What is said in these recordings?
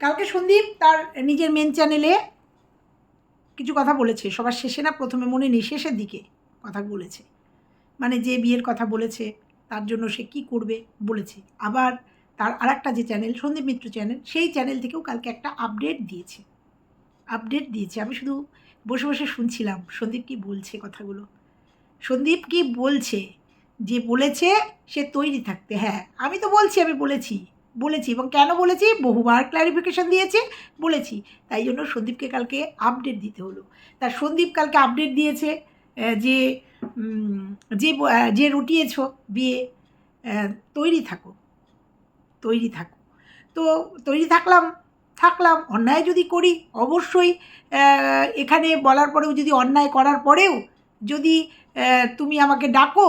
কালকে সন্দীপ তার নিজের মেন চ্যানেলে কিছু কথা বলেছে। সবার শেষে না প্রথমে মনে নেই, শেষের দিকে কথা বলেছে। মানে যে বিয়ের কথা বলেছে, তার জন্য সে কি করবে বলেছে। আবার তার আরেকটা যে চ্যানেল সন্দীপ মিত্র চ্যানেল সেই চ্যানেল থেকেও কালকে একটা আপডেট দিয়েছে। আপডেট দিয়েছে। আমি শুধু বসে বসে শুনছিলাম সন্দীপ কি বলছে কথাগুলো। সন্দীপ কি বলছে? যে বলেছে সে তৈরি থাকতে। হ্যাঁ আমি তো বলছি, আমি বলেছি। বলেছি এবং কেন বলেছি? বহুবার ক্ল্যারিফিকেশন দিয়েছে, বলেছি। তাই জন্য সন্দীপকে কালকে আপডেট দিতে হলো। তা সন্দীপ কালকে আপডেট দিয়েছে যে যে যে রুটিয়েছ বিয়ে তৈরি থাকো। তৈরি থাকো। তো তৈরি থাকলাম থাকলাম। অন্যায় যদি করি, অবশ্যই এখানে বলার পরেও, যদি অন্যায় করার পরেও যদি তুমি আমাকে ডাকো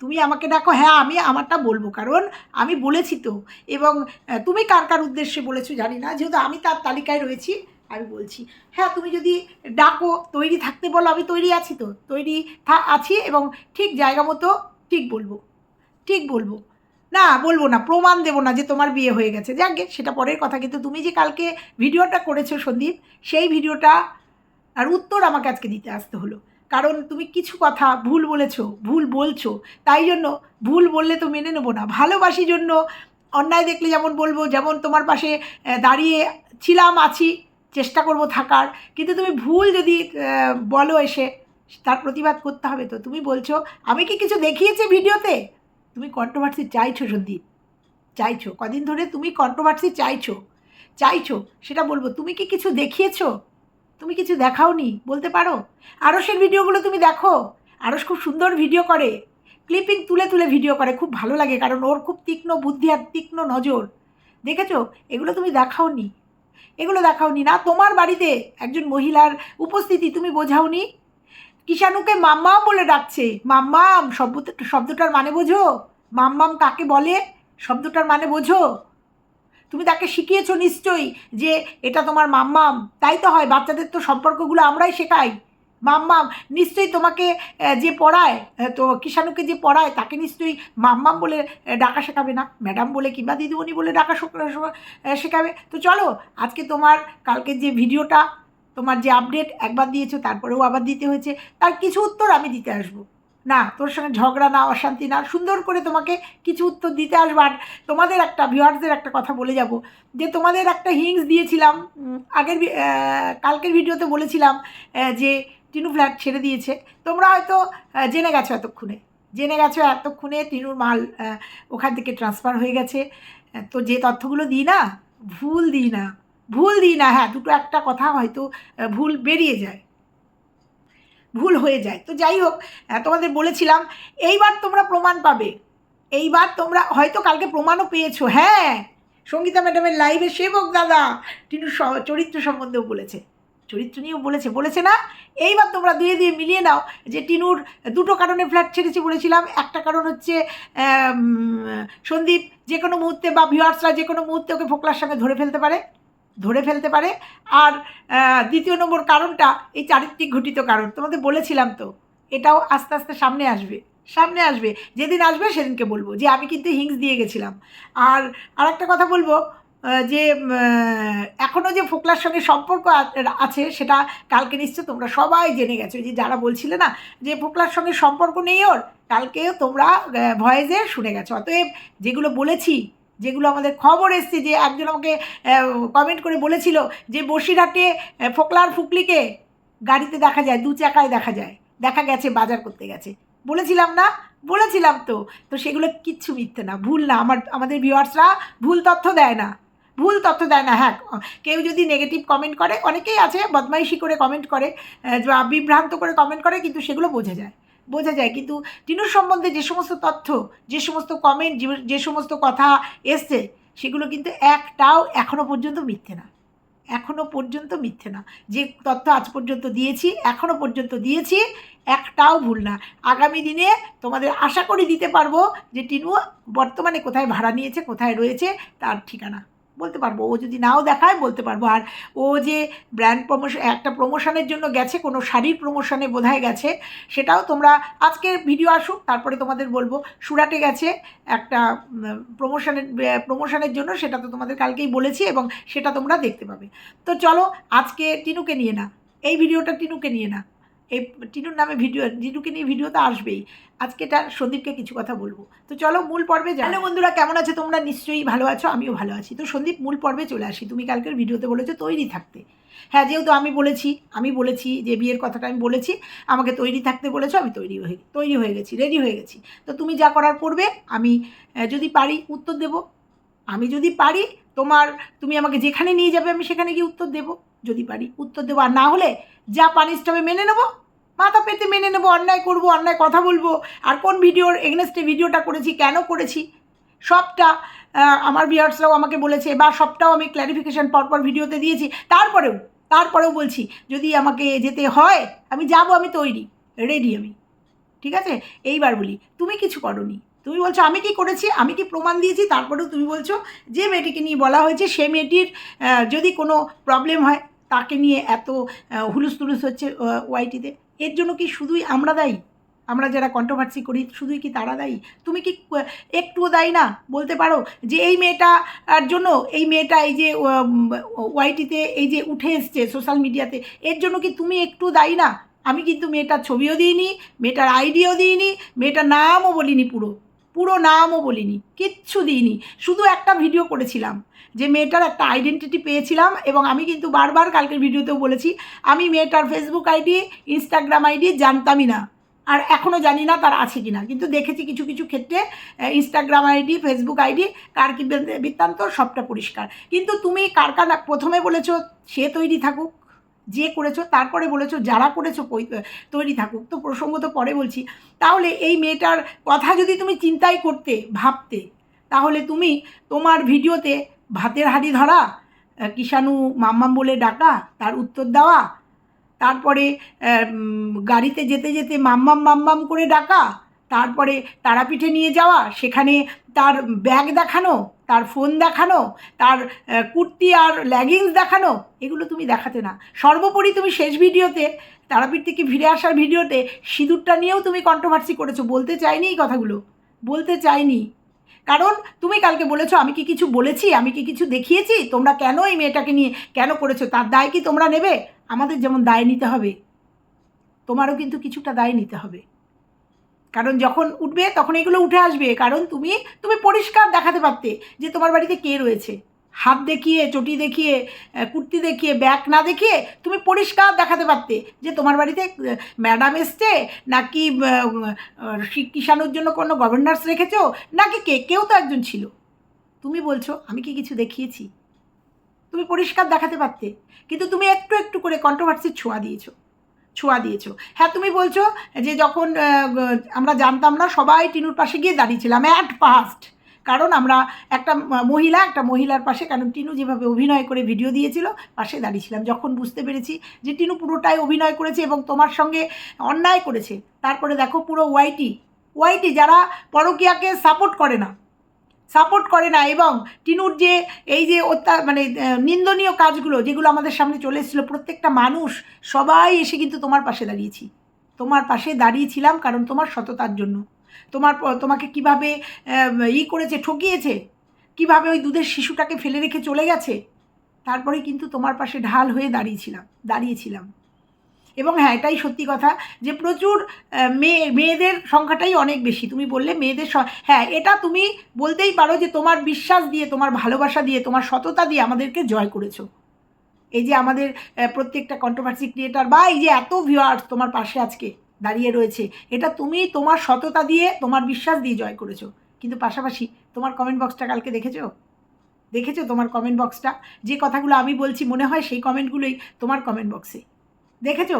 তুমি আমাকে ডাকো হ্যাঁ আমি আমারটা বলব, কারণ আমি বলেছি তো। এবং তুমি কার কার উদ্দেশ্যে বলেছ জানি না, যেহেতু আমি তার তালিকায় রয়েছি, আমি বলছি। হ্যাঁ তুমি যদি ডাকো, তৈরি থাকতে বলো, আমি তৈরি আছি তো, তৈরি থা- আছি এবং ঠিক জায়গা মতো ঠিক বলব ঠিক বলব। না বলব না, প্রমাণ দেবো না যে তোমার বিয়ে হয়ে গেছে। যাকে, সেটা পরের কথা, কিন্তু তুমি যে কালকে ভিডিওটা করেছ সন্দীপ, সেই ভিডিওটা আর উত্তর আমাকে আজকে দিতে আসতে হলো। কারণ তুমি কিছু কথা ভুল বলেছ, ভুল বলছো। তাই জন্য ভুল বললে তো মেনে নেব না। ভালোবাসি জন্য অন্যায় দেখলে যেমন বলব, যেমন তোমার পাশে দাঁড়িয়ে ছিলাম আছি, চেষ্টা করব থাকার। কিন্তু তুমি ভুল যদি বলো এসে, তার প্রতিবাদ করতে হবে তো। তুমি বলছো, আমি কি কিছু দেখিয়েছি ভিডিওতে? তুমি কন্ট্রোভার্সি চাইছো, সন্দীপ। চাইছো। কদিন ধরে তুমি কন্ট্রোভার্সি চাইছো। চাইছো, সেটা বলব। তুমি কি কিছু দেখিয়েছো? তুমি কিছু দেখাওনি, বলতে পারো? আরসের ভিডিওগুলো তুমি দেখো। আরস খুব সুন্দর ভিডিও করে। ক্লিপিং তুলে তুলে ভিডিও করে, খুব ভালো লাগে কারণ ওর খুব তীক্ষ্ণ বুদ্ধি আর তীক্ষ্ণ নজর। দেখেছ? এগুলো তুমি দেখাওনি। এগুলো দেখাওনি না, তোমার বাড়িতে একজন মহিলার উপস্থিতি তুমি বোঝাওনি? কিষাণুকে মাম্মাম বলে ডাকছে। মাম্মাম, শব্দ শব্দটার মানে বোঝো? মাম্মাম কাকে বলে? শব্দটার মানে বোঝো? তুমি তাকে শিখিয়েছো নিশ্চয়ই যে এটা তোমার মাম্মাম। তাই তো হয়, বাচ্চাদের তো সম্পর্কগুলো আমরাই শেখাই। মাম্মাম, নিশ্চয়ই তোমাকে যে পড়ায় তো কিষাণুকে যে পড়ায়, তাকে নিশ্চয়ই মাম্মাম বলে ডাকা শেখাবে না। ম্যাডাম বলে কিংবা দিদিমণি বলে ডাকা শেখাবে। তো চলো, আজকে তোমার, কালকে যে ভিডিওটা, তোমার যে আপডেট একবার দিয়েছ, তারপরেও আবার দিতে হয়েছে, তার কিছু উত্তর আমি দিতে আসব। না, তোর সঙ্গে ঝগড়া না, অশান্তি না, সুন্দর করে তোমাকে কিছু উত্তর দিতে আসব। আর তোমাদের একটা ভিউয়ার্সদের একটা কথা বলে যাব, যে তোমাদের একটা হিংস দিয়েছিলাম আগের কালকের ভিডিওতে বলেছিলাম যে টিনু ফ্ল্যাট ছেড়ে দিয়েছে। তোমরা হয়তো জেনে গেছো এতক্ষণে। জেনে গেছো এতক্ষণে টিনুর মাল ওখান থেকে ট্রান্সফার হয়ে গেছে। তো যে তথ্যগুলো দিই না, ভুল দিই না, ভুল দিই না। হ্যাঁ দুটো একটা কথা হয়তো ভুল বেরিয়ে যায়। ভুল হয়ে যায়। তো যাই হোক তোমাদের বলেছিলাম, এইবার তোমরা প্রমাণ পাবে। এইবার তোমরা, হয়তো কালকে প্রমাণও পেয়েছ। হ্যাঁ সঙ্গীতা ম্যাডামের লাইভে সেবক দাদা টিনুর চরিত্র সম্বন্ধেও বলেছে। চরিত্র নিয়েও বলেছে বলেছে না? এইবার তোমরা দুয়ে, দিয়ে মিলিয়ে নাও যে টিনুর দুটো কারণে ফ্ল্যাট ছেড়েছে বলেছিলাম। একটা কারণ হচ্ছে সন্দীপ যে কোনো মুহূর্তে বা ভিউয়ার্সরা যে কোনো মুহূর্তে ওকে ফোকলার সঙ্গে ধরে ফেলতে পারে। ধরে ফেলতে পারে। আর দ্বিতীয় নম্বর কারণটা, এই চারিত্রিক ঘটিত কারণ। তোমাদের বলেছিলাম তো, এটাও আস্তে আস্তে সামনে আসবে। সামনে আসবে। যেদিন আসবে সেদিনকে বলব যে, আমি কিন্তু হিংস দিয়ে গেছিলাম। আর আরেকটা কথা বলব যে এখনও যে ফোকলার সঙ্গে সম্পর্ক আছে, সেটা কালকে নিশ্চয় তোমরা সবাই জেনে গেছো। যে যারা বলছিলে না, যে ফোকলার সঙ্গে সম্পর্ক নেই ওর, কালকেও তোমরা ভয়েসে শুনে গেছো। অতএব যেগুলো বলেছি যেগুলো আমাদের খবর এসছে যে একজন আমাকে কমেন্ট করে বলেছিল যে বসিরহাটে ফোকলার ফুকলিকে গাড়িতে দেখা যায়, দু চাকায় দেখা যায়, দেখা গেছে, বাজার করতে গেছে। বলেছিলাম না, বলেছিলাম তো। তো সেগুলো কিচ্ছু মিথ্যে না, ভুল না। আমার, আমাদের ভিউয়ার্সরা ভুল তথ্য দেয় না। ভুল তথ্য দেয় না। হ্যাঁ কেউ যদি নেগেটিভ কমেন্ট করে, অনেকেই আছে, বদমাইশি করে কমেন্ট করে বিভ্রান্ত করে কমেন্ট করে, কিন্তু সেগুলো বোঝা যায়। বোঝা যায়। কিন্তু টিনুর সম্বন্ধে যে সমস্ত তথ্য, যে সমস্ত কমেন্ট যে সমস্ত কথা এসছে, সেগুলো কিন্তু একটাও এখনও পর্যন্ত মিথ্যে না। এখনও পর্যন্ত মিথ্যে না। যে তথ্য আজ পর্যন্ত দিয়েছি এখনও পর্যন্ত দিয়েছি, একটাও ভুল না। আগামী দিনে তোমাদের আশা করি দিতে পারব যে টিনু বর্তমানে কোথায় ভাড়া নিয়েছে, কোথায় রয়েছে, তার ঠিকানা। বলতে পারব, ও যদি নাও দেখায় বলতে পারব। আর ও যে ব্র্যান্ড প্রমোশন একটা প্রমোশনের জন্য গেছে, কোনো শাড়ির প্রমোশনে বোধহয় গেছে, সেটাও তোমরা আজকে ভিডিও আসুক, তারপরে তোমাদের বলব। সুরাটে গেছে, একটা প্রমোশনের প্রমোশনের জন্য, সেটা তো তোমাদের কালকেই বলেছি এবং সেটা তোমরা দেখতে পাবে। তো চলো, আজকে টিনুকে নিয়ে না, এই ভিডিওটা টিনুকে নিয়ে না। এই টিনুর নামে ভিডিও টিনুকে নিয়ে ভিডিও তো আসবেই। আজকে এটা সন্দীপকে কিছু কথা বলব। তো চলো মূল পর্বে জানো বন্ধুরা, কেমন আছে? তোমরা নিশ্চয়ই ভালো আছো, আমিও ভালো আছি। তো সন্দীপ, মূল পর্বে চলে আসি। তুমি কালকের ভিডিওতে বলেছ তৈরি থাকতে। হ্যাঁ যেহেতু আমি বলেছি আমি বলেছি যে বিয়ের কথাটা আমি বলেছি, আমাকে তৈরি থাকতে বলেছ, আমি তৈরি হয়ে তৈরি হয়ে গেছি রেডি হয়ে গেছি। তো তুমি যা করার করবে, আমি যদি পারি উত্তর দেব। আমি যদি পারি, তোমার, তুমি আমাকে যেখানে নিয়ে যাবে, আমি সেখানে গিয়ে উত্তর দেব। যদি পারি উত্তর দেবো। আর না হলে যা পানিশড হবে মেনে নেব, মাথা পেতে মেনে নেব, অন্যায় করব, অন্যায় কথা বলব। আর কোন ভিডিওর এগনেস্টে ভিডিওটা করেছি, কেন করেছি? সবটা আমার ভিউয়ার্সরাও আমাকে বলেছে, বা সবটাও আমি ক্ল্যারিফিকেশান পরপর ভিডিওতে দিয়েছি। তারপরেও তারপরেও বলছি, যদি আমাকে যেতে হয়, আমি যাব, আমি তৈরি রেডি আমি। ঠিক আছে? এইবার বলি, তুমি কিছু করনি। তুমি বলছো, আমি কি করেছি? আমি কি প্রমাণ দিয়েছি? তারপরেও তুমি বলছো, যে মেয়েটিকে নিয়ে বলা হয়েছে, সে মেয়েটির যদি কোনো প্রবলেম হয় তাকে নিয়ে এত হুলুস তুলুস হচ্ছে ওয়াইটিতে এর জন্য কি শুধুই আমরা দায়ী? আমরা যারা কন্ট্রোভার্সি করি, শুধুই কি তারা দায়ী? তুমি কি একটুও দায়ী না? বলতে পারো যে এই মেয়েটার জন্য, এই মেয়েটা এই যে ওয়াইটিতে এই যে উঠে এসছে সোশ্যাল মিডিয়াতে এর জন্য কি তুমি একটু দায়ী না? আমি কিন্তু মেয়েটার ছবিও দিইনি, মেয়েটার আইডিও দিইনি, মেয়েটার নামও বলিনি পুরো। পুরো নামও বলিনি, কিচ্ছু দিইনি। শুধু একটা ভিডিও করেছিলাম, যে মেয়েটার একটা আইডেন্টিটি পেয়েছিলাম এবং আমি কিন্তু বারবার কালকের ভিডিওতেও বলেছি, আমি মেয়েটার ফেসবুক আইডি ইনস্টাগ্রাম আইডি জানতামই না। আর এখনও জানি না তার আছে কি না কিন্তু দেখেছি কিছু কিছু ক্ষেত্রে ইনস্টাগ্রাম আইডি ফেসবুক আইডি কার কি বৃত্তান্ত, সবটা পরিষ্কার। কিন্তু তুমি কার কার প্রথমে বলেছ, সে তৈরি থাকুক। যে করেছ, তারপরে বলেছ, যারা করেছ তৈরি থাকুক। তো প্রসঙ্গ তো পরে বলছি, তাহলে এই মেয়েটার কথা যদি তুমি চিন্তাই করতে, ভাবতে, তাহলে তুমি তোমার ভিডিওতে ভাতের হাঁড়ি ধরা কিষাণু মাম্মাম বলে ডাকা, তার উত্তর দেওয়া, তারপরে গাড়িতে যেতে যেতে মাম্মাম মাম্মাম করে ডাকা তারপরে তারাপীঠে নিয়ে যাওয়া, সেখানে তার ব্যাগ দেখানো, তার ফোন দেখানো, তার কুর্তি আর লেগিংস দেখানো, এগুলো তুমি দেখাতে না। সর্বোপরি তুমি শেষ ভিডিওতে, তারাপীঠ থেকে ফিরে আসার ভিডিওতে সিঁদুরটা নিয়েও তুমি কন্ট্রোভার্সি করেছ। বলতে চাইনি এই কথাগুলো। বলতে চাইনি। কারণ তুমি কালকে বলেছ, আমি কি কিছু বলেছি? আমি কি কিছু দেখিয়েছি? তোমরা কেন এই মেয়েটাকে নিয়ে কেন করেছ? তার দায় কি তোমরা নেবে? আমাদের যেমন দায় নিতে হবে, তোমারও কিন্তু কিছুটা দায় নিতে হবে। কারণ যখন উঠবে তখন এগুলো উঠে আসবে। কারণ তুমি তুমি পরিষ্কার দেখাতে পারতে যে তোমার বাড়িতে কে রয়েছে। হাত দেখিয়ে, চটি দেখিয়ে কুর্তি দেখিয়ে, ব্যাগ না দেখিয়ে তুমি পরিষ্কার দেখাতে পারতে যে তোমার বাড়িতে ম্যাডাম এসছে নাকি কিষাণুর জন্য কোনো গভর্নার্স রেখেছো নাকি কে? কেউ তো একজন ছিল। তুমি বলছো, আমি কি কিছু দেখিয়েছি? তুমি পরিষ্কার দেখাতে পারতে, কিন্তু তুমি একটু একটু করে কন্ট্রোভার্সির ছোঁয়া দিয়েছ। ছোঁয়া দিয়েছ। হ্যাঁ তুমি বলছো যে যখন আমরা জানতাম না, সবাই টিনুর পাশে গিয়ে দাঁড়িয়েছিলাম অ্যাট ফার্স্ট কারণ আমরা একটা মহিলা, একটা মহিলার পাশে কারণ টিনু যেভাবে অভিনয় করে ভিডিও দিয়েছিল, পাশে দাঁড়িয়েছিলাম। যখন বুঝতে পেরেছি যে টিনু পুরোটাই অভিনয় করেছে এবং তোমার সঙ্গে অন্যায় করেছে, তারপরে দেখো পুরো ওয়াইটি ওয়াইটি যারা পরকীয়াকে সাপোর্ট করে না। সাপোর্ট করে না এবং টিনুর যে এই যে অত্যা মানে নিন্দনীয় কাজগুলো যেগুলো আমাদের সামনে চলে এসেছিল, প্রত্যেকটা মানুষ, সবাই এসে কিন্তু তোমার পাশে দাঁড়িয়েছি। তোমার পাশে দাঁড়িয়েছিলাম কারণ তোমার সততার জন্য। তোমার তোমাকে কীভাবে ই করেছে, ঠকিয়েছে, কীভাবে ওই দুধের শিশুটাকে ফেলে রেখে চলে গেছে, তারপরে কিন্তু তোমার পাশে ঢাল হয়ে দাঁড়িয়েছিলাম দাঁড়িয়েছিলাম। এবং হ্যাঁ এটাই সত্যি কথা যে প্রচুর মেয়ে মেয়েদের সংখ্যাটাই অনেক বেশি। তুমি বললে মেয়েদের হ্যাঁ এটা তুমি বলতেই পারো যে তোমার বিশ্বাস দিয়ে, তোমার ভালোবাসা দিয়ে, তোমার সততা দিয়ে আমাদেরকে জয় করেছ। এই যে আমাদের প্রত্যেকটা কন্ট্রোভার্সি ক্রিয়েটার বা এই যে এত ভিউয়ার্স তোমার পাশে আজকে দাঁড়িয়ে রয়েছে, এটা তুমি তোমার সততা দিয়ে, তোমার বিশ্বাস দিয়ে জয় করেছ। কিন্তু পাশাপাশি তোমার কমেন্ট বক্সটা কালকে দেখেছ? দেখেছ তোমার কমেন্ট বক্সটা যে কথাগুলো আমি বলছি মনে হয় সেই কমেন্টগুলোই তোমার কমেন্ট বক্সে দেখেছ?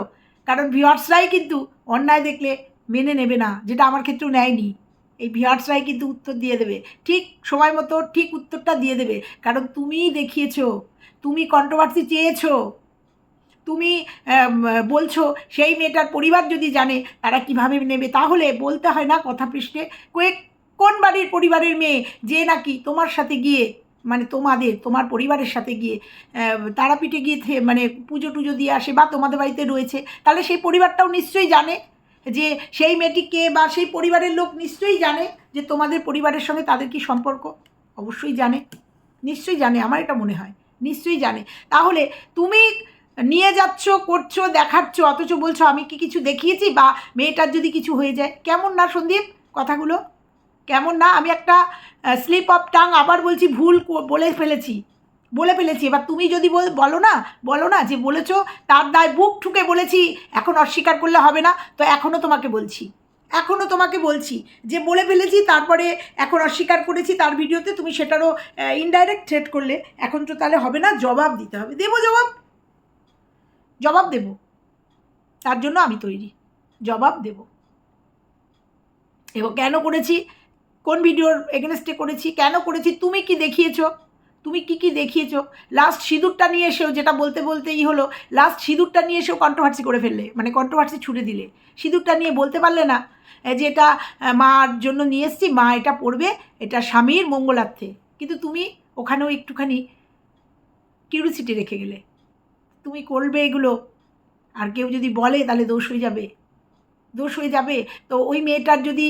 কারণ ভিউয়ার্সরাই কিন্তু অন্যায় দেখলে মেনে নেবে না, যেটা আমার ক্ষেত্রেও নেয়নি। এই ভিউয়ার্সরাই কিন্তু উত্তর দিয়ে দেবে। ঠিক সময় মতো ঠিক উত্তরটা দিয়ে দেবে। কারণ তুমিই দেখিয়েছো, তুমি কন্ট্রোভার্সি চেয়েছো, তুমি বলছো সেই মেয়েটার পরিবার যদি জানে তারা কীভাবে নেবে, তাহলে বলতে হয় না কথা পৃষ্ঠে, কয়েক কোন বাড়ির পরিবারের মেয়ে যে নাকি তোমার সাথে গিয়ে মানে তোমাদের, তোমার পরিবারের সাথে গিয়ে তারাপীঠে গিয়ে মানে পুজো টুজো দিয়ে আসে বা তোমাদের বাড়িতে রয়েছে, তাহলে সেই পরিবারটাও নিশ্চয়ই জানে যে সেই মেয়েটি কে বা সেই পরিবারের লোক নিশ্চয়ই জানে যে তোমাদের পরিবারের সঙ্গে তাদের কি সম্পর্ক? অবশ্যই জানে, নিশ্চয়ই জানে, আমার এটা মনে হয়, নিশ্চয়ই জানে। তাহলে তুমি নিয়ে যাচ্ছ, করছ, দেখাচ্ছ, অথচ বলছো আমি কি কিছু দেখিয়েছি বা মেয়েটার যদি কিছু হয়ে যায়, কেমন না সন্দীপ? কথাগুলো কেমন না? আমি একটা স্লিপ অফ টাং আবার বলছি ভুল বলে ফেলেছি। বলে ফেলেছি। এবার তুমি যদি বলো না বলো না যে বলেছ, তার দায় বুক ঠুকে বলেছি, এখন অস্বীকার করলে হবে না। তো এখনও তোমাকে বলছি। এখনও তোমাকে বলছি যে বলে ফেলেছি, তারপরে এখন অস্বীকার করেছি তার ভিডিওতে, তুমি সেটারও ইনডাইরেক্ট থ্রেট করলে। এখন তো তাহলে হবে না, জবাব দিতে হবে। দেবো জবাব? জবাব দেব। তার জন্য আমি তৈরি। জবাব দেব। এবং কেন করেছি? কোন ভিডিওর এগেনস্টে করেছি, কেন করেছি, তুমি কি দেখিয়েছো? তুমি কি কি দেখিয়েছো? লাস্ট সিঁদুরটা নিয়ে এসেও যেটা বলতে বলতেই হলো লাস্ট সিঁদুরটা নিয়ে এসেও কন্ট্রোভার্সি করে ফেললে মানে কন্ট্রোভার্সি ছুড়ে দিলে। সিঁদুরটা নিয়ে বলতে পারলে না যে এটা মার জন্য নিয়ে এসেছি, মা এটা পড়বে, এটা স্বামীর মঙ্গলার্থে। কিন্তু তুমি ওখানেও একটুখানি কিউরিসিটি রেখে গেলে। তুমি করবে এগুলো, আর কেউ যদি বলে তাহলে দোষ হয়ে যাবে। দোষ হয়ে যাবে। তো ওই মেয়েটার যদি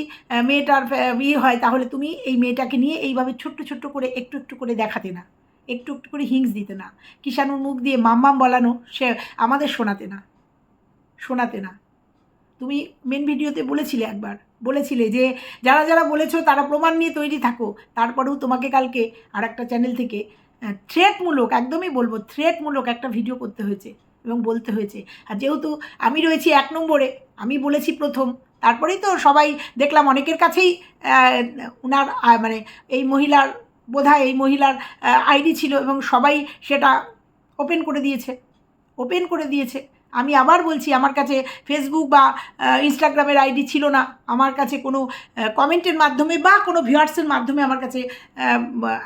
মেয়েটার ইয়ে হয় তাহলে তুমি এই মেয়েটাকে নিয়ে এইভাবে ছোট্ট ছোট্ট করে একটু একটু করে দেখাতে না। একটু একটু করে হিংস দিতে না। কিষাণুর মুখ দিয়ে মাম্মাম বলানো সে আমাদের শোনাতে না। শোনাতে না। তুমি মেন ভিডিওতে বলেছিলে একবার, বলেছিলে যে যারা যারা বলেছ তারা প্রমাণ নিয়ে তৈরি থাকো। তারপরেও তোমাকে কালকে আর একটা চ্যানেল থেকে থ্রেটমূলক একদমই বলব থ্রেটমূলক একটা ভিডিও করতে হয়েছে। এবং বলতে হয়েছে, আর যেহেতু আমি রয়েছি এক নম্বরে, আমি বলেছি প্রথম, তারপরেই তো সবাই দেখলাম অনেকের কাছেই উনার মানে এই মহিলার, বোধহয় এই মহিলার আইডি ছিল এবং সবাই সেটা ওপেন করে দিয়েছে, ওপেন করে দিয়েছে। আমি আবার বলছি, আমার কাছে ফেসবুক বা ইনস্টাগ্রামের আইডি ছিল না, আমার কাছে কোনো কমেন্টের মাধ্যমে বা কোনো ভিউয়ার্সের মাধ্যমে আমার কাছে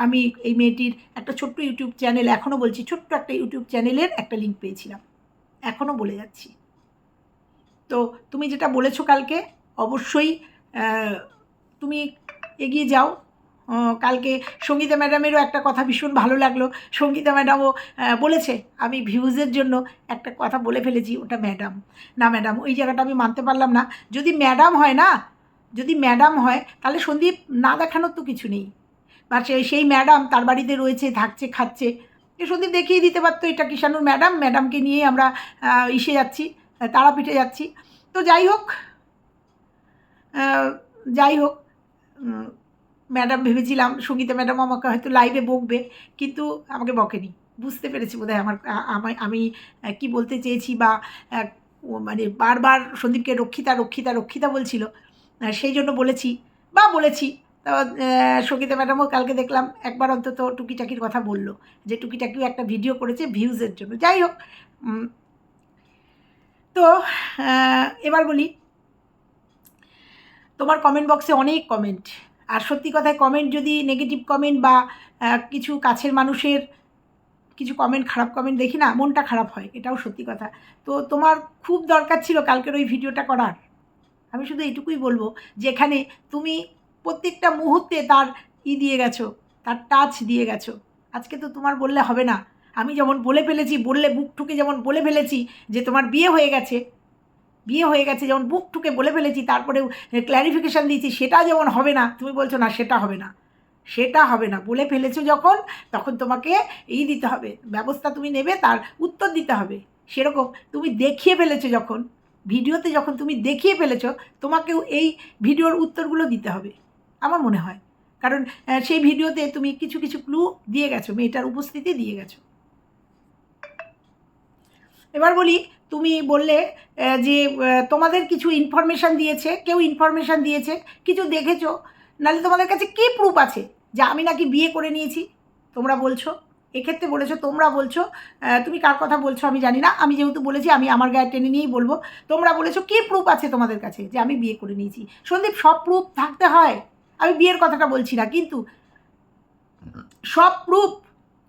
আমি এই মেয়েটির একটা ছোট্ট ইউটিউব চ্যানেল এখনও বলছি, ছোট্ট একটা ইউটিউব চ্যানেলের একটা লিঙ্ক পেয়েছিলাম। এখনও বলে যাচ্ছি। তো তুমি যেটা বলেছ কালকে, অবশ্যই তুমি এগিয়ে যাও। কালকে সঙ্গীতা ম্যাডামেরও একটা কথা ভীষণ ভালো লাগল। সঙ্গীতা ম্যাডামও বলেছে, আমি ভিউজের জন্য একটা কথা বলে ফেলেছি, ওটা ম্যাডাম। না ম্যাডাম, ওই জায়গাটা আমি মানতে পারলাম না। যদি ম্যাডাম হয় না, যদি ম্যাডাম হয়, তাহলে সন্দীপ না দেখানোর তো কিছু নেই। বা সেই ম্যাডাম তার বাড়িতে রয়েছে, থাকছে, খাচ্ছে এ সন্দীপ দেখিয়ে দিতে পারতো এটা কিষাণুর ম্যাডাম, ম্যাডামকে নিয়ে আমরা ইসে যাচ্ছি তারাপীঠে যাচ্ছি। তো যাই হোক যাই হোক ম্যাডাম ভেবেছিলাম, সঙ্গীতা ম্যাডাম আমাকে হয়তো লাইভে বকবে, কিন্তু আমাকে বকেনি। বুঝতে পেরেছি বোধহয় আমার আমি কি বলতে চেয়েছি বা মানে বারবার সন্দীপকে রক্ষিতা রক্ষিতা রক্ষিতা বলছিল। সেই জন্য বলেছি, বা বলেছি তো সঙ্গীতা ম্যাডামও কালকে দেখলাম একবার অন্তত টুকিটাকির কথা বলল যে টুকিটাকিও একটা ভিডিও করেছে ভিউজের জন্য। যাই হোক তো এবার বলি, তোমার কমেন্ট বক্সে অনেক কমেন্ট আর সত্যি কথায় কমেন্ট যদি নেগেটিভ কমেন্ট বা কিছু কাছের মানুষের কিছু কমেন্ট খারাপ কমেন্ট দেখি না, মনটা খারাপ হয়, এটাও সত্যি কথা। তো, তোমার খুব দরকার ছিল কালকের ওই ভিডিওটা করার। আমি শুধু এইটুকুই বলব যেখানে তুমি প্রত্যেকটা মুহূর্তে তার ই দিয়ে গেছো, তার টাচ দিয়ে গেছো। আজকে তো তোমার বললে হবে না। আমি যেমন বলে ফেলেছি, বললে বুক ঠুকে যেমন বলে ফেলেছি যে তোমার বিয়ে হয়ে গেছে। বিয়ে হয়ে গেছে, যেমন বুক ঠুকে বলে ফেলেছি, তারপরেও ক্ল্যারিফিকেশান দিয়েছি, সেটা যেমন হবে না, তুমি বলছো না, সেটা হবে না। সেটা হবে না। বলে ফেলেছো যখন, তখন তোমাকে এই দিতে হবে। ব্যবস্থা তুমি নেবে, তার উত্তর দিতে হবে। সেরকম তুমি দেখিয়ে ফেলেছো যখন, ভিডিওতে যখন তুমি দেখিয়ে ফেলেছো, তোমাকেও এই ভিডিওর উত্তরগুলো দিতে হবে। আমার মনে হয়। কারণ সেই ভিডিওতে তুমি কিছু কিছু ক্লু দিয়ে গেছো, মেয়েটার উপস্থিতি দিয়ে গেছো। এবার বলি, তুমি বললে যে তোমাদের কিছু ইনফরমেশান দিয়েছে, কেউ ইনফরমেশান দিয়েছে, কিছু দেখেছ, নাহলে তোমাদের কাছে কী প্রুফ আছে যে আমি নাকি বিয়ে করে নিয়েছি? তোমরা বলছো। এক্ষেত্রে বলেছ, তোমরা বলছো তুমি কার কথা বলছো আমি জানি না। আমি যেহেতু বলেছি, আমি আমার গায়ে টেনে নিয়েই বলব। তোমরা বলেছ, কী প্রুফ আছে তোমাদের কাছে যে আমি বিয়ে করে নিয়েছি? সন্দীপ, সব প্রুফ থাকতে হয়। আমি বিয়ের কথাটা বলছি না, কিন্তু সব প্রুফ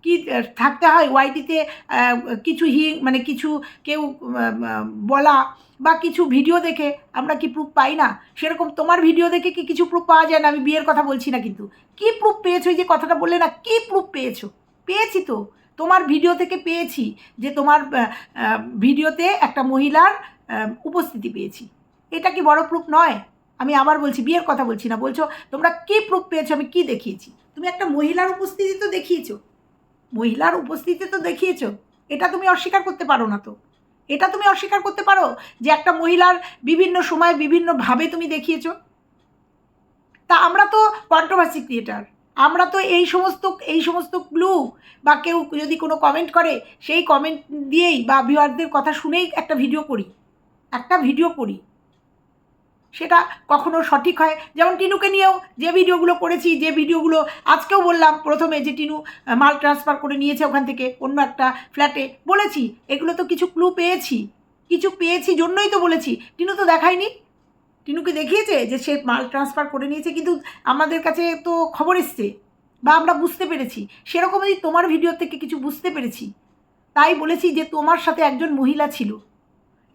কি থাকতে হয় ওয়াইটিতে কিছু হি মানে কিছু কেউ বলা বা কিছু ভিডিও দেখে আমরা কি প্রুফ পাই না? সেরকম তোমার ভিডিও দেখে কি কিছু প্রুফ পাওয়া যায় না? আমি বিয়ের কথা বলছি না কিন্তু। কি প্রুফ পেয়েছ এই যে কথাটা বললে না? কি প্রুফ পেয়েছ? পেয়েছি তো। তোমার ভিডিও থেকে পেয়েছি যে তোমার ভিডিওতে একটা মহিলার উপস্থিতি পেয়েছি। এটা কি বড় প্রুফ নয়? আমি আবার বলছি, বিয়ের কথা বলছি না, বলছো, তোমরা কি প্রুফ পেয়েছ? আমি কি দেখিয়েছি? তুমি একটা মহিলার উপস্থিতি তো দেখিয়েছো। মহিলার উপস্থিতি তো দেখিয়েছো। এটা তুমি অস্বীকার করতে পারো না তো। এটা তুমি অস্বীকার করতে পারো যে একটা মহিলার বিভিন্ন সময় বিভিন্নভাবে তুমি দেখিয়েছো? তা আমরা তো কন্ট্রোভার্সি ক্রিয়েটার আমরা তো এই সমস্ত এই সমস্ত ক্লু বা কেউ যদি কোনো কমেন্ট করে, সেই কমেন্ট দিয়েই বা ভিউয়ারদের কথা শুনেই একটা ভিডিও করি। একটা ভিডিও করি। সেটা কখনো সঠিক হয়? যেমন টিনুকে নিয়েও যে ভিডিওগুলো করেছি, যে ভিডিওগুলো আজকেও বললাম, প্রথমে যে টিনু মাল ট্রান্সফার করে নিয়েছে ওখান থেকে অন্য একটা ফ্ল্যাটে বলেছি, এগুলো তো কিছু ক্লু পেয়েছি। কিছু পেয়েছি জন্যই তো বলেছি। টিনু তো দেখায়নি। টিনুকে দেখিয়েছে যে সে মাল ট্রান্সফার করে নিয়েছে, কিন্তু আমাদের কাছে তো খবর এসছে বা আমরা বুঝতে পেরেছি। সেরকমই তোমার ভিডিও থেকে কিছু বুঝতে পেরেছি। তাই বলেছি যে তোমার সাথে একজন মহিলা ছিল।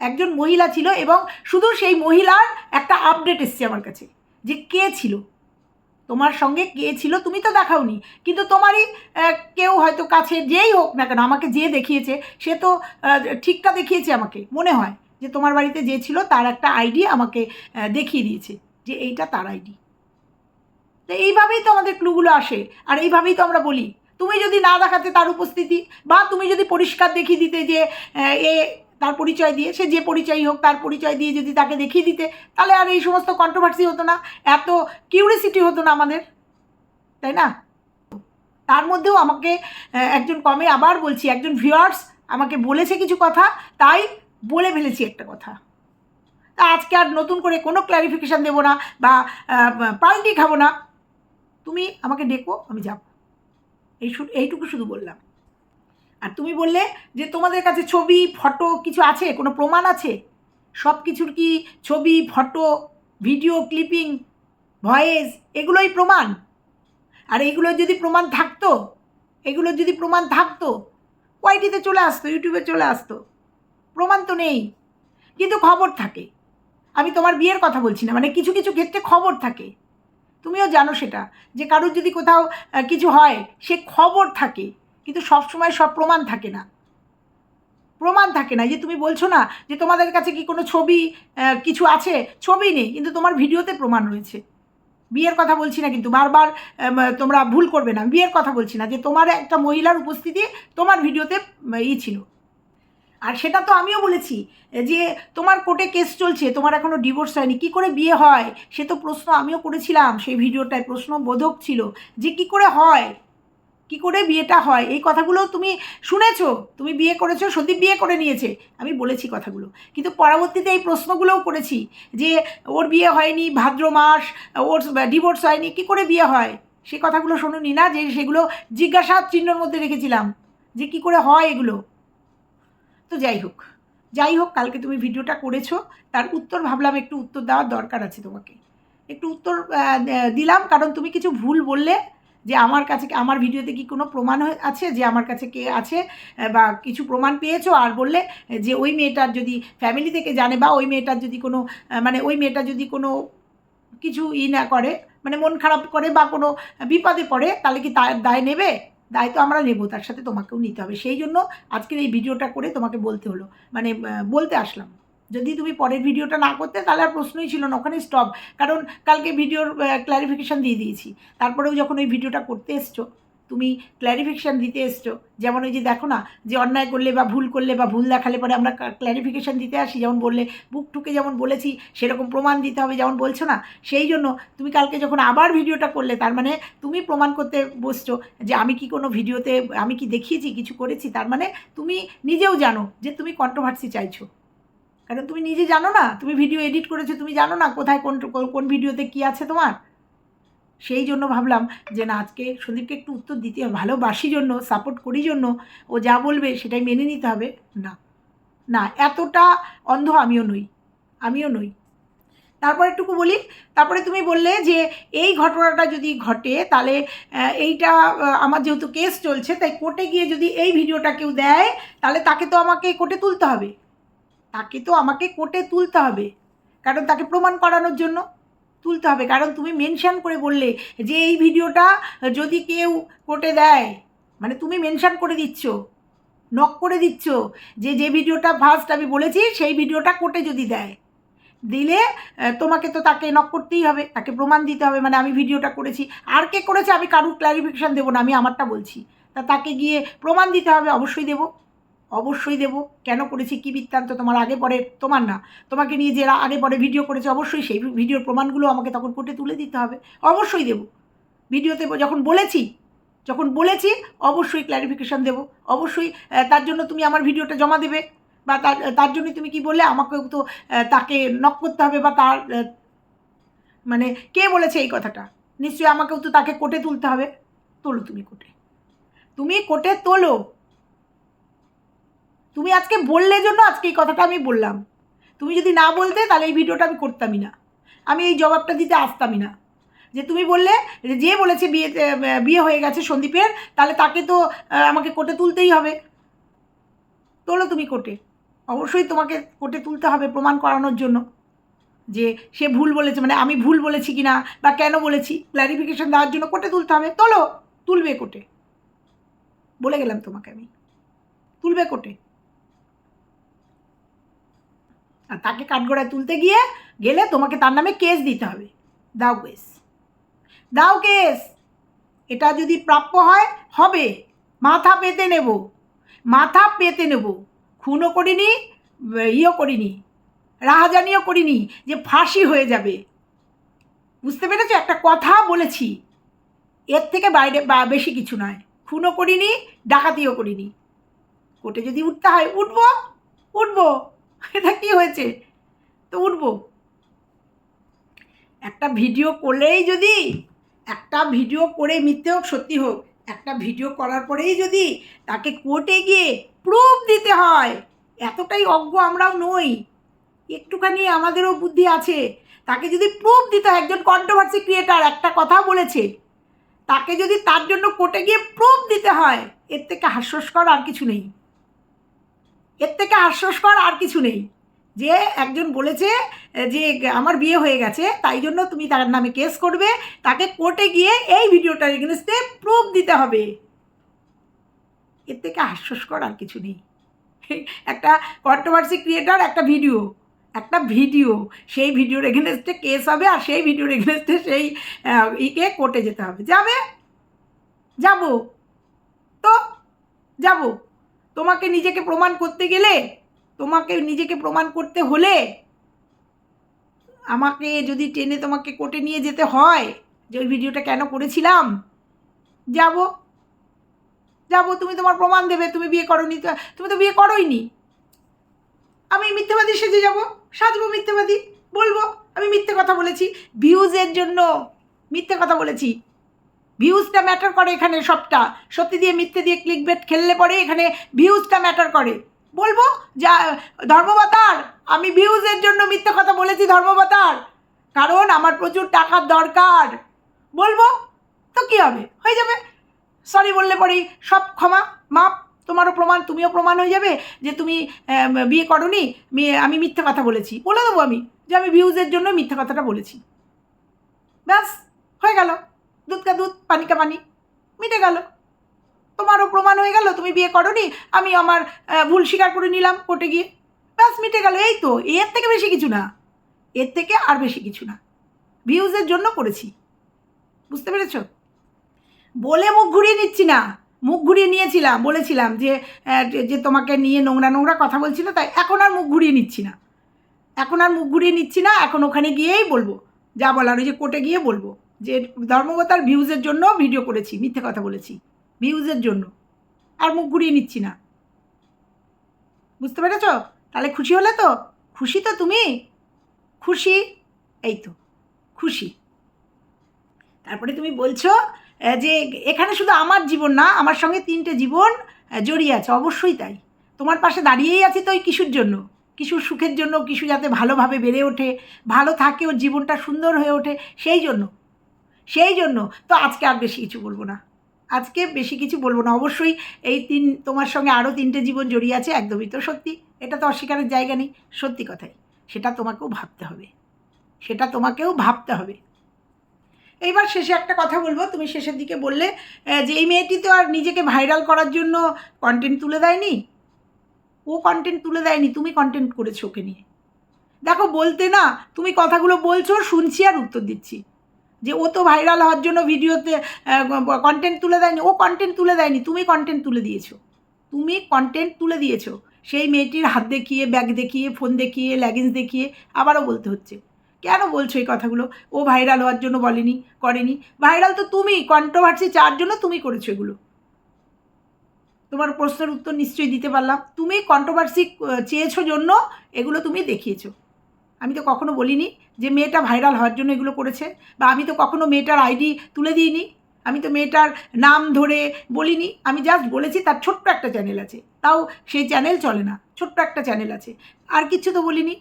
একজন মহিলা ছিল এবং শুধু সেই মহিলার একটা আপডেট এসছে আমার কাছে, যে কে ছিল। তোমার সঙ্গে কে ছিল তুমি তো দেখাওনি, কিন্তু তোমারই কেউ হয়তো কাছে যেই হোক না কেন আমাকে যে দেখিয়েছে, সে তো ঠিকটা দেখিয়েছে আমাকে। মনে হয় যে তোমার বাড়িতে যে ছিল তার একটা আইডি আমাকে দেখিয়ে দিয়েছে, যে এইটা তার আইডি তো এইভাবেই তো আমাদের ক্লুগুলো আসে, আর এইভাবেই তো আমরা বলি। তুমি যদি না দেখাতে তার উপস্থিতি, বা তুমি যদি পরিষ্কার দেখিয়ে দিতে যে এ তার পরিচয় দিয়ে, সে যে পরিচয়ই হোক, তার পরিচয় দিয়ে যদি তাকে দেখিয়ে দিতে, তাহলে আর এই সমস্ত কন্ট্রোভার্সি হতো না। এত কিউরিসিটি হতো না আমাদের, তাই না? তার মধ্যেও আমাকে একজন কমে আবার বলছি, একজন ভিউয়ার্স আমাকে বলেছে কিছু কথা, তাই বলে ফেলেছি একটা কথা। তা আজকে আর নতুন করে কোনো ক্ল্যারিফিকেশান দেবো না বা পাল্টি খাব না। তুমি আমাকে ডেকো, আমি যাব। এই শু- এইটুকু শুধু বললাম। আর তুমি বললে যে তোমাদের কাছে ছবি, ফটো কিছু আছে? কোনো প্রমাণ আছে? সব কিছুর কি ছবি, ফটো, ভিডিও, ক্লিপিং, ভয়েস, এগুলোই প্রমাণ? আর এগুলো যদি প্রমাণ থাকতো, এগুলো যদি প্রমাণ থাকতো, ওয়াইটিতে চলে আসতো, ইউটিউবে চলে আসতো, প্রমাণ তো নেই। কিন্তু খবর থাকে। আমি তোমার বিয়ের কথা বলছি না মানে কিছু কিছু ক্ষেত্রে খবর থাকে। তুমিও জানো সেটা, যে কারোর যদি কোথাও কিছু হয়, সে খবর থাকে। কিন্তু সব সময় সব প্রমাণ থাকে না। প্রমাণ থাকে না। যে তুমি বলছো না যে তোমাদের কাছে কি কোনো ছবি কিছু আছে? ছবি নেই, কিন্তু তোমার ভিডিওতে প্রমাণ রয়েছে। বিয়ের কথা বলছি না কিন্তু, বারবার তোমরা ভুল করবে না। বিয়ের কথা বলছি না যে তোমার একটা মহিলার উপস্থিতি তোমার ভিডিওতে ই ছিল। আর সেটা তো আমিও বলেছি, যে তোমার কোর্টে কেস চলছে, তোমার এখনও ডিভোর্স হয়নি, কি করে বিয়ে হয়? সে তো প্রশ্ন আমিও করেছিলাম, সেই ভিডিওটায় প্রশ্ন বোধক ছিল যে কি করে হয়? কি করে বিয়েটা হয়? এই কথাগুলো তুমি শুনেছো? তুমি বিয়ে করেছ সন্দীপ বিয়ে করে নিয়েছে। আমি বলেছি কথাগুলো। কিন্তু পরবর্তীতে এই প্রশ্নগুলোও করেছি যে ওর বিয়ে হয়নি, ভাদ্র মাস, ওর ডিভোর্স হয়নি, কি করে বিয়ে হয়? সে কথাগুলো শোনোনি না যে সেগুলো জিজ্ঞাসা চিহ্নর মধ্যে রেখেছিলাম। যে কি করে হয় এগুলো? তো যাই হোক যাই হোক, কালকে তুমি ভিডিওটা করেছ, তার উত্তর ভাবলাম একটু উত্তর দেওয়ার দরকার আছে তোমাকে। একটু উত্তর দিলাম, কারণ তুমি কিছু ভুল বললে যে আমার কাছে আমার ভিডিওতে কি কোনো প্রমাণ আছে যে আমার কাছে কে আছে বা কিছু প্রমাণ পেয়েছ? আর বললে যে ওই মেয়েটার যদি ফ্যামিলি থেকে জানে বা ওই মেয়েটার যদি কোনো মানে ওই মেয়েটা যদি কোনো কিছু ই না করে মানে মন খারাপ করে বা কোনো বিপদে পড়ে, তাহলে কি তার দায় নেবে? দায় তো আমরা নেব, তার সাথে তোমাকেও নিতে হবে। সেই জন্য আজকের এই ভিডিওটা করে তোমাকে বলতে হলো মানে বলতে আসলাম। যদি তুমি পরের ভিডিওটা না করতে, তাহলে আর প্রশ্নই ছিল না ওখানে স্টপ কারণ কালকে ভিডিওর ক্ল্যারিফিকেশান দিয়ে দিয়েছি। তারপরেও যখন ওই ভিডিওটা করতে এসছো, তুমি ক্ল্যারিফিকেশান দিতে এসছো, যেমন ওই যে দেখো না, যে অন্যায় করলে বা ভুল করলে বা ভুল দেখালে পরে আমরা ক্ল্যারিফিকেশান দিতে আসি, যেমন বললে, বুক ঠুকে যেমন বলেছি, সেরকম প্রমাণ দিতে হবে যেমন বলছো না, সেই জন্য তুমি কালকে যখন আবার ভিডিওটা করলে, তার মানে তুমি প্রমাণ করতে বসছো যে আমি কি কোনো ভিডিওতে আমি কি দেখিয়েছি, কিছু করেছি, তার মানে তুমি নিজেও জানো যে তুমি কন্ট্রোভার্সি চাইছো। কারণ তুমি নিজে জানো না? তুমি ভিডিও এডিট করেছ, তুমি জানো না কোথায় কোন কোন ভিডিওতে কি আছে তোমার? সেই জন্য ভাবলাম যে না, আজকে সন্দীপকে একটু উত্তর দিতে হবে, ভালোবাসি জন্য সাপোর্ট করি জন্য, ও যা বলবে সেটাই মেনে নিতে হবে। না না, এতটা অন্ধ আমিও নই আমিও নই। তারপর একটুকু বলি, তারপরে তুমি বললে যে এই ঘটনাটা যদি ঘটে, তাহলে এইটা আমার যেহেতু কেস চলছে, তাই কোর্টে গিয়ে যদি এই ভিডিওটা কেউ দেয়, তাহলে তাকে তো আমাকে কোর্টে তুলতে হবে। তাকে তো আমাকে কোর্টে তুলতে হবে। কারণ তাকে প্রমাণ করানোর জন্য তুলতে হবে। কারণ তুমি মেনশান করে বললে যে এই ভিডিওটা যদি কেউ কোর্টে দেয় মানে তুমি মেনশান করে দিচ্ছ নক করে দিচ্ছ যে যে ভিডিওটা ফার্স্ট আমি বলেছি, সেই ভিডিওটা কোর্টে যদি দেয়, দিলে তোমাকে তো তাকে নক করতেই হবে, তাকে প্রমাণ দিতে হবে মানে আমি ভিডিওটা করেছি। আর কে করেছে আমি কারুর ক্ল্যারিফিকেশান দেবো না, আমি আমারটা বলছি। তা তাকে গিয়ে প্রমাণ দিতে হবে, অবশ্যই দেবো। অবশ্যই দেবো। কেন করেছি? কী বৃত্তান্ত? তোমার আগে পরে তোমার না। তোমাকে নিয়ে যে আগে পরে ভিডিও করেছে, অবশ্যই সেই ভিডিওর প্রমাণগুলো আমাকে তখন কোর্টে তুলে দিতে হবে। অবশ্যই দেবো। ভিডিওতে যখন বলেছি যখন বলেছি, অবশ্যই ক্ল্যারিফিকেশান দেবো। অবশ্যই তার জন্য তুমি আমার ভিডিওটা জমা দেবে বা তার তার জন্য তুমি কি বললে? আমাকেও তো তাকে নক করতে হবে বা তার মানে কে বলেছে এই কথাটা? নিশ্চয়ই আমাকেও তো তাকে কোটে তুলতে হবে। তোলো তুমি কোটে তুমি কোটে তোলো। তুমি আজকে বললে জন্য আজকে এই কথাটা আমি বললাম। তুমি যদি না বলতে, তাহলে এই ভিডিওটা আমি করতামই না। আমি এই জবাবটা দিতে আসতামই না। যে তুমি বললে, যে বলেছে বিয়ে বিয়ে হয়ে গেছে সন্দীপের, তাহলে তাকে তো আমাকে কোর্টে তুলতেই হবে। তোলো তুমি কোর্টে। অবশ্যই তোমাকে কোর্টে তুলতে হবে প্রমাণ করানোর জন্য। যে সে ভুল বলেছে মানে আমি ভুল বলেছি কি না বা কেন বলেছি ক্ল্যারিফিকেশান দেওয়ার জন্য কোর্টে তুলতে হবে। তোলো, তুলবে কোর্টে। বলে গেলাম তোমাকে আমি। তুলবে কোর্টে। আর তাকে কাঠগড়ায় তুলতে গিয়ে গেলে তোমাকে তার নামে কেস দিতে হবে। দাও কেস। দাও কেস। এটা যদি প্রাপ্য হয়, হবে। মাথা পেতে নেব। মাথা পেতে নেব। খুনও করিনি ইয়েও করিনি, রাহাজানিও করিনি যে ফাঁসি হয়ে যাবে। বুঝতে পেরেছ? একটা কথা বলেছি। এর থেকে বাইরে বা বেশি কিছু নয়। খুনও করিনি, ডাকাতিও করিনি। কোর্টে যদি উঠতে হয়, উঠবো উঠবো। এটা কি হয়েছে? তো উঠবো। একটা ভিডিও করলেই যদি, একটা ভিডিও করে মিথ্যে হোক, সত্যি হোক, একটা ভিডিও করার পরেই যদি তাকে কোর্টে গিয়ে প্রুফ দিতে হয়, এতটাই অজ্ঞ আমরাও নই। একটুখানি আমাদেরও বুদ্ধি আছে। তাকে যদি প্রুফ দিতে হয়, একজন কন্ট্রোভার্সি ক্রিয়েটার একটা কথা বলেছে, তাকে যদি তার জন্য কোর্টে গিয়ে প্রুফ দিতে হয়, এর থেকে হাস্যস্কর আর কিছু নেই। এর থেকে হাস্যস্কর আর কিছু নেই। যে একজন বলেছে যে আমার বিয়ে হয়ে গেছে, তাই জন্য তুমি তার নামে কেস করবে। তাকে কোর্টে গিয়ে এই ভিডিওটার এগেনস্টে প্রুফ দিতে হবে। এর থেকে হাস্যস্কর আর কিছু নেই। একটা কন্ট্রোভার্সি ক্রিয়েটার একটা ভিডিও একটা ভিডিও সেই ভিডিওর এগেনস্টে কেস হবে আর সেই ভিডিওর এগেনস্টে সেই ইকে কোর্টে যেতে হবে। যাবে? যাব। তো, যাব। তোমাকে নিজেকে প্রমাণ করতে গেলে, তোমাকে নিজেকে প্রমাণ করতে হলে আমাকে যদি টেনে তোমাকে কোর্টে নিয়ে যেতে হয়, যে ওই ভিডিওটা কেন করেছিলাম? যাব। যাব, তুমি তোমার প্রমাণ দেবে, তুমি বিয়ে করোনি তুমি তো বিয়ে করোইনি। আমি মিথ্যেবাদী সেজে যাব, সাজবো মিথ্যেবাদী, বলব, আমি মিথ্যে কথা বলেছি ভিউজের জন্য মিথ্যে কথা বলেছি। ভিউজটা ম্যাটার করে এখানে সবটা। সত্যি দিয়ে, মিথ্যে দিয়ে ক্লিক বেট খেললে পরে এখানে ভিউজটা ম্যাটার করে। বলব, যা, ধর্মবতার, আমি ভিউজের জন্য মিথ্যে কথা বলেছি ধর্মবতার। কারণ আমার প্রচুর টাকার দরকার। বলব, তো কী হবে? হয়ে যাবে। সরি বললে পরেই, সব ক্ষমা, মাপ, তোমারও প্রমাণ, তুমিও প্রমাণ হয়ে যাবে যে তুমি বিয়ে করনি, আমি মিথ্যে কথা বলেছি। বলে দেবো আমি যে আমি ভিউজের জন্য মিথ্যে কথাটা বলেছি। ব্যাস, হয়ে গেল। দুধ কা দুধ, পানি কা পানি। মিটে গেল। তোমারও প্রমাণ হয়ে গেল, তুমি বিয়ে করনি, আমি আমার ভুল স্বীকার করে নিলাম কোর্টে গিয়ে। ব্যাস, মিটে গেল। এই তো, এর থেকে বেশি কিছু না। এর থেকে আর বেশি কিছু না। ভিউজের জন্য করেছি। বুঝতে পেরেছ? বলে মুখ ঘুরিয়ে নিচ্ছি না। মুখ ঘুরিয়ে নিয়েছিলাম, বলেছিলাম যে, যে- তোমাকে নিয়ে নোংরা নোংরা কথা বলছিল, তাই এখন আর মুখ ঘুরিয়ে নিচ্ছি না। এখন আর মুখ ঘুরিয়ে নিচ্ছি না, এখন ওখানে গিয়েই বলব। যা বলার ওই যে কোর্টে গিয়ে বলব। যে ধর্মবতার ভিউজের জন্য ভিডিও করেছি, মিথ্যে কথা বলেছি, ভিউজের জন্য। আর মুখ ঘুরিয়ে নিচ্ছি না। বুঝতে পেরেছ? তাহলে খুশি হলে তো? খুশি তো তুমি? খুশি? এই তো, খুশি। তারপরে তুমি বলছো যে এখানে শুধু আমার জীবন না, আমার সঙ্গে তিনটে জীবন জড়িয়ে আছে। অবশ্যই তাই। তোমার পাশে দাঁড়িয়েই আছি তো ওই কিসুর জন্য? কিশুর সুখের জন্য? কিশু যাতে ভালোভাবে বেড়ে ওঠে, ভালো থাকে, ওর জীবনটা সুন্দর হয়ে ওঠে, সেই জন্য। সেই জন্য তো আজকে আর বেশি কিছু বলব না। আজকে বেশি কিছু বলব না। অবশ্যই এই তিন, তোমার সঙ্গে আরও তিনটে জীবন জড়িয়ে আছে, একদমই তো সত্যি। এটা তো অস্বীকারের জায়গা নেই, সত্যি কথাই। সেটা তোমাকেও ভাবতে হবে। সেটা তোমাকেও ভাবতে হবে। এইবার শেষে একটা কথা বলব। তুমি শেষের দিকে বললে যে এই মেয়েটি তো আর নিজেকে ভাইরাল করার জন্য কন্টেন্ট তুলে দেয়নি? ও কন্টেন্ট তুলে দেয়নি, তুমি কন্টেন্ট করেছ ওকে নিয়ে। দেখো, বলতে না, তুমি কথাগুলো বলছো, শুনছি আর উত্তর দিচ্ছি। যে ও তো ভাইরাল হওয়ার জন্য ভিডিওতে কন্টেন্ট তুলে দেয়নি। ও কন্টেন্ট তুলে দেয়নি। তুমি কন্টেন্ট তুলে দিয়েছ। তুমি কন্টেন্ট তুলে দিয়েছ। সেই মেয়েটির হাত দেখিয়ে ব্যাগ দেখিয়ে ফোন দেখিয়ে ল্যাগিংস দেখিয়ে আবারও বলতে হচ্ছে। কেন বলছো এই কথাগুলো? ও ভাইরাল হওয়ার জন্য বলেনি, করেনি। ভাইরাল তো তুমি কন্ট্রোভার্সি চার জন্য তুমি করেছ এগুলো। তোমার প্রশ্নের উত্তর নিশ্চয়ই দিতে পারলাম। তুমি কন্ট্রোভার্সি চেয়েছো জন্য এগুলো তুমি দেখিয়েছো। আমি তো কখনো বলিনি যে মেয়েটা ভাইরাল হওয়ার জন্য এগুলো করেছে, বা আমি তো কখনো মেয়েটার আইডি তুলে দিইনি, আমি তো মেয়েটার নাম ধরে বলিনি, আমি জাস্ট বলেছি তার ছোট্ট একটা চ্যানেল আছে, তাও সেই চ্যানেল চলে না, ছোট্ট একটা চ্যানেল আছে, আর কিছু তো বলিনি।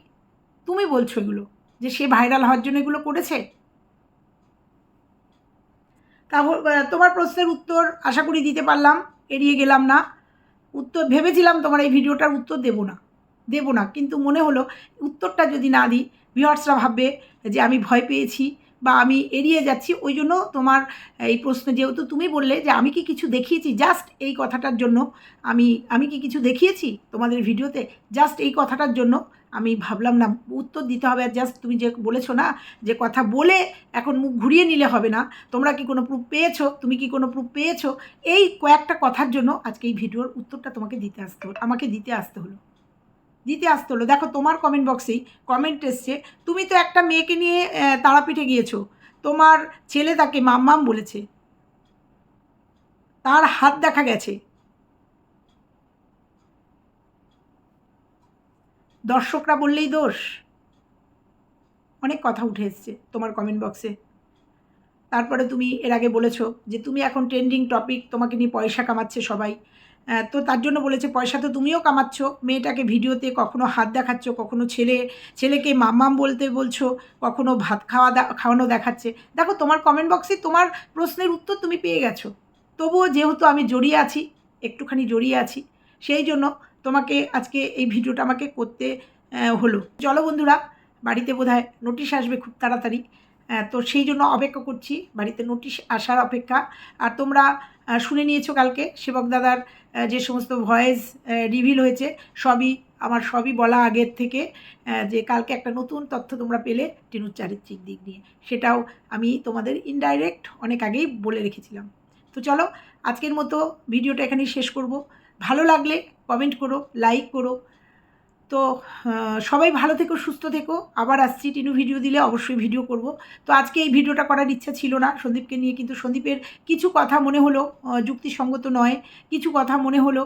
তুমি বলছো এগুলো, যে সে ভাইরাল হওয়ার জন্য এগুলো করেছে? তাহলে তোমার প্রশ্নের উত্তর আশা করি দিতে পারলাম, এড়িয়ে গেলাম না। উত্তর ভেবেছিলাম তোমার এই ভিডিওটার উত্তর দেবো না দেবো না, কিন্তু মনে হলো উত্তরটা যদি না দিই ভিউয়ার্সরা ভাববে যে আমি ভয় পেয়েছি বা আমি এড়িয়ে যাচ্ছি, ওই জন্য তোমার এই প্রশ্ন যেহেতু তুমি বললে যে আমি কি কিছু দেখিয়েছি জাস্ট এই কথাটার জন্য আমি আমি কি কিছু দেখিয়েছি তোমাদের ভিডিওতে? জাস্ট এই কথাটার জন্য আমি ভাবলাম না, উত্তর দিতে হবে। আর জাস্ট তুমি যে বলেছ না যে কথা বলে এখন মুখ ঘুরিয়ে নিলে হবে না, তোমরা কি কোনো প্রুফ পেয়েছ? তুমি কি কোনো প্রুফ পেয়েছ? এই কয়েকটা কথার জন্য আজকে এই ভিডিওর উত্তরটা তোমাকে দিতে আসতে হলো, আমাকে দিতে আসতে হলো। দিতে আসতে হলো। দেখো তোমার কমেন্ট বক্সেই কমেন্ট এসছে, তুমি তো একটা মেয়েকে নিয়ে তারাপীঠে গিয়েছো। তোমার ছেলে তাকে মাম্মাম বলেছে। তার হাত দেখা গেছে। দর্শকরা বললেই দোষ। অনেক কথা উঠে এসছে তোমার কমেন্ট বক্সে তারপরে তুমি এর আগে বলেছ যে, তুমি এখন ট্রেন্ডিং টপিক তোমাকে নিয়ে পয়সা কামাচ্ছে সবাই। তো তার জন্য বলেছে, পয়সা তো তুমিও কামাচ্ছ। মেয়েটাকে ভিডিওতে কখনো হাত দেখাচ্ছ, কখনো ছেলে, ছেলেকে মাম্মাম বলতে বলছো, কখনো ভাত খাওয়া খাওয়ানো দেখাচ্ছে। দেখো, তোমার কমেন্ট বক্সে তোমার প্রশ্নের উত্তর তুমি পেয়ে গেছো। তবুও যেহেতু আমি জড়িয়ে আছি, একটুখানি জড়িয়ে আছি, সেই জন্য তোমাকে আজকে এই ভিডিওটা আমাকে করতে হলো। চলো বন্ধুরা, বাড়িতে বোধহয় নোটিশ আসবে খুব তাড়াতাড়ি। তো সেই জন্য অপেক্ষা করছি, বাড়িতে নোটিশ আসার অপেক্ষা। আর তোমরা শুনে নিয়েছো কালকে, সেবক দাদার যে সমস্ত ভয়েস রিভিল হয়েছে, সবই, আমার সবই বলা আগের থেকে যে কালকে একটা নতুন তথ্য তোমরা পেলে টেনুর চারিত্রিক দিক নিয়ে। সেটাও আমি তোমাদের ইনডাইরেক্ট অনেক আগেই বলে রেখেছিলাম। তো চলো, আজকের মতো ভিডিওটা এখানেই শেষ করব। ভালো লাগলে কমেন্ট করো লাইক করো তো সবাই ভালো থেকো, সুস্থ থেকো। আবার আসছি টিনু ভিডিও দিলে অবশ্যই ভিডিও করব। তো আজকে এই ভিডিওটা করার ইচ্ছা ছিল না সন্দীপকে নিয়ে, কিন্তু সন্দীপের কিছু কথা মনে হলো যুক্তিসঙ্গত নয়, কিছু কথা মনে হলো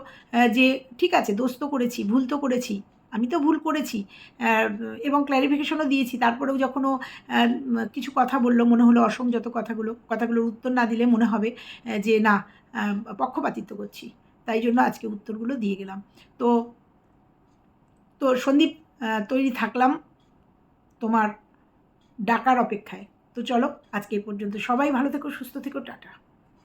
যে ঠিক আছে, দোষ তো করেছি, ভুল তো করেছি, আমি তো ভুল করেছি এবং ক্ল্যারিফিকেশনও দিয়েছি। তারপরেও যখন কিছু কথা বলল, মনে হলো অসংযত কথাগুলো, কথাগুলোর উত্তর না দিলে মনে হবে যে না পক্ষপাতিত্ব করছি। তাই জন্য আজকে উত্তরগুলো দিয়ে গেলাম। তো তো সন্দীপ তৈরি থাকলাম তোমার ডাকার অপেক্ষায়। তো চলো, আজকে এই পর্যন্ত সবাই ভালো থেকো, সুস্থ থেকো, টাটা।